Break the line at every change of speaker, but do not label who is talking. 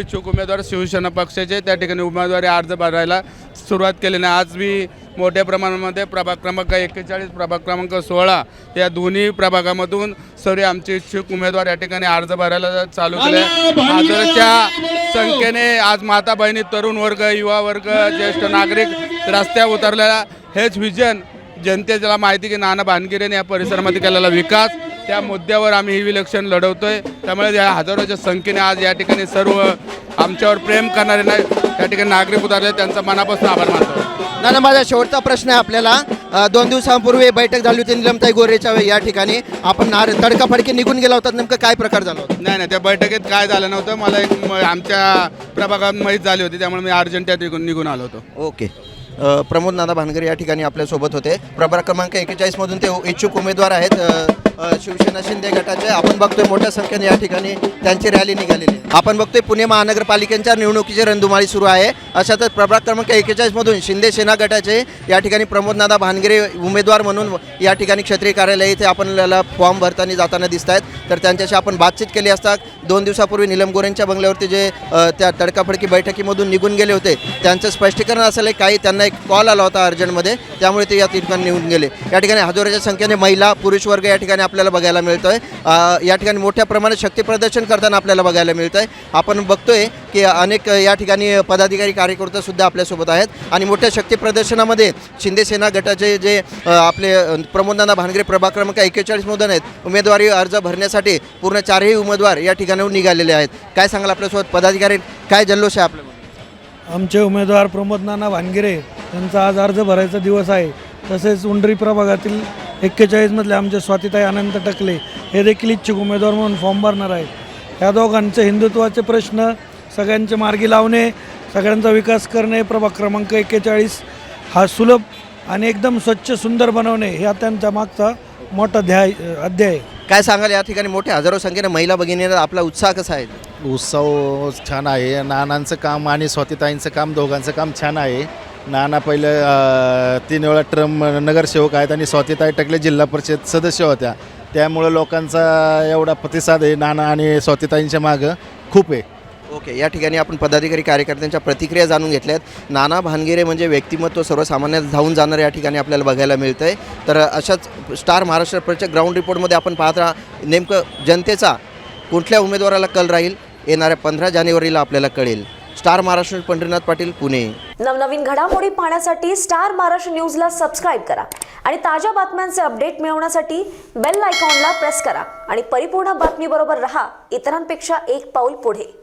इच्छुक उमेदवार शिवसेना पक्षाचे त्या ठिकाणी उमेदवारी अर्ज भरायला सुरुवात केली आहे आज मी मोठ्या प्रमाणामध्ये प्रभाग क्रमांक एक्केचाळीस प्रभाग क्रमांक सोळा या दोन्ही प्रभागामधून सर्व आमचे इच्छुक उमेदवार या ठिकाणी अर्ज भरायला चालू केले. हजाराच्या संख्येने आज माता बहिणी तरुण वर्ग युवा वर्ग ज्येष्ठ नागरिक रस्त्यावर उतरलेला हेच विजन जनतेला माहिती की नाना भानगिरेने या परिसरामध्ये केलेला विकास. त्या मुद्द्यावर आम्ही ही इलेक्शन लढवतोय. त्यामुळे या हजारोच्या संख्येने आज या ठिकाणी सर्व आमच्यावर प्रेम करणारे ना या ठिकाणी नागरिक उतरले त्यांचा मनापासून आभार मानतो.
नाना माझा शेवटचा प्रश्न आहे आपल्याला. दोन दिवसांपूर्वी बैठक झाली होती निलमताई गोरेच्या या ठिकाणी. आपण नार तडकाफडकी निघून गेला होता नेमकं काय प्रकार झाला होता?
नाही नाही त्या बैठकीत काय झालं नव्हतं मला एक म- आमच्या प्रभागात माहीत झाली होती त्यामुळे मी अर्जंट त्या ठिकाणी निघून आलो होतो.
ओके. अ, प्रमोद नाना भानगरे या ठिकाणी आपल्यासोबत होते. प्रभाग क्रमांक एकेचाळीसमधून ते इच्छुक उमेदवार आहेत. अ, शिवसेना शिंदे गटाचे. आपण बघतोय मोठ्या संख्येने या ठिकाणी त्यांची रॅली निघालेली आहे. आपण बघतोय पुणे महानगरपालिकेच्या निवडणुकीची रणधुमाळी सुरू आहे. अशातच प्रभाग क्रमांक एकेचाळीसमधून शिंदे सेना गटाचे या ठिकाणी प्रमोदनादा भानगिरे उमेदवार म्हणून या ठिकाणी क्षेत्रीय कार्यालय इथे आपल्याला फॉर्म भरताना जाताना दिसत आहेत तर त्यांच्याशी आपण बातचीत केली असता दोन दिवसापूर्वी निलम गोरेंच्या बंगल्यावरती जे त्या तडकाफडकी बैठकीमधून निघून गेले होते त्यांचं स्पष्टीकरण असेल काही त्यांना एक कॉल आला होता अर्जंटमध्ये. त्यामुळे ते या ठिकाणी निघून गेले. या ठिकाणी हजोऱ्याच्या संख्येने महिला पुरुष वर्ग या ठिकाणी आपल्याला बघायला मिळतो आहे या ठिकाणी मोठ्या प्रमाणात शक्तीप्रदर्शन करताना आपल्याला बघायला मिळतं आहे आपण बघतोय की अनेक या ठिकाणी पदाधिकारी कार्यकर्तेसुद्धा आपल्यासोबत आहेत आणि मोठ्या शक्तीप्रदर्शनामध्ये शिंदेसेना गटाचे जे आपले अ, प्रमोदनाना भानगरे प्रभाग क्रमांक एक्केचाळीसमधून आहेत. उमेदवारी अर्ज भरण्यासाठी पूर्ण चारही उमेदवार या ठिकाणाहून निघालेले आहेत. काय सांगाल आपल्यासोबत? पदाधिकारी काय जल्लोष आहे आपल्या
आमचे उमेदवार प्रमोद नाना भानगिरे यांचा आज अर्ज भरायचा दिवस आहे. तसेच उंडरी प्रभागातील एक्केचाळीसमधले आमचे स्वातीताई अनंत टकले हे देखील इच्छुक उमेदवार म्हणून फॉर्म भरणार आहेत. या दोघांचे हिंदुत्वाचे प्रश्न सगळ्यांचे मार्गी लावणे सगळ्यांचा विकास करणे प्रभाग क्रमांक एक्केचाळीस हा सुलभ आणि एकदम स्वच्छ सुंदर बनवणे हा त्यांच्या मागचा मोठा ध्याय अध्याय आहे.
काय सांगाल या ठिकाणी? मोठ्या हजारो संख्येने महिला भगिनींना आपला उत्साह कसा आहे?
उत्सव छान आहे. नानांचं काम आणि स्वातीताईंचं काम दोघांचं काम छान आहे. नाना पहिलं तीन वेळा ट्रम नगरसेवक आहेत आणि स्वातीताई टकले जिल्हा परिषद सदस्य होत्या. त्यामुळं लोकांचा एवढा प्रतिसाद आहे नाना आणि स्वातीताईंच्या मागं खूप आहे.
ओके या ठिकाणी आपण पदाधिकारी कार्यकर्त्यांच्या प्रतिक्रिया जाणून घेतल्यात नाना भानगिरे म्हणजे व्यक्तिमत्व सर्वसामान्यात धावून जाणारं या ठिकाणी आपल्याला बघायला मिळतं आहे तर अशाच स्टार महाराष्ट्र प्रत्येक ग्राउंड रिपोर्टमध्ये आपण पाहत राहा. नेमकं जनतेचा कुठल्या उमेदवाराला कल राहील? येणाऱ्या पंधरा जानेवारीला आपल्याला कळेल. स्टार महाराष्ट्र पंढरीनाथ पाटील पुणे.
नवनवीन घडामोडी पाहण्यासाठी स्टार महाराष्ट्र न्यूजला सबस्क्राईब करा आणि ताज्या बातम्यांचे अपडेट मिळवण्यासाठी बेल आयकॉनला प्रेस करा आणि परिपूर्ण बातमीबरोबर रहा इतरांपेक्षा एक पाऊल पुढे.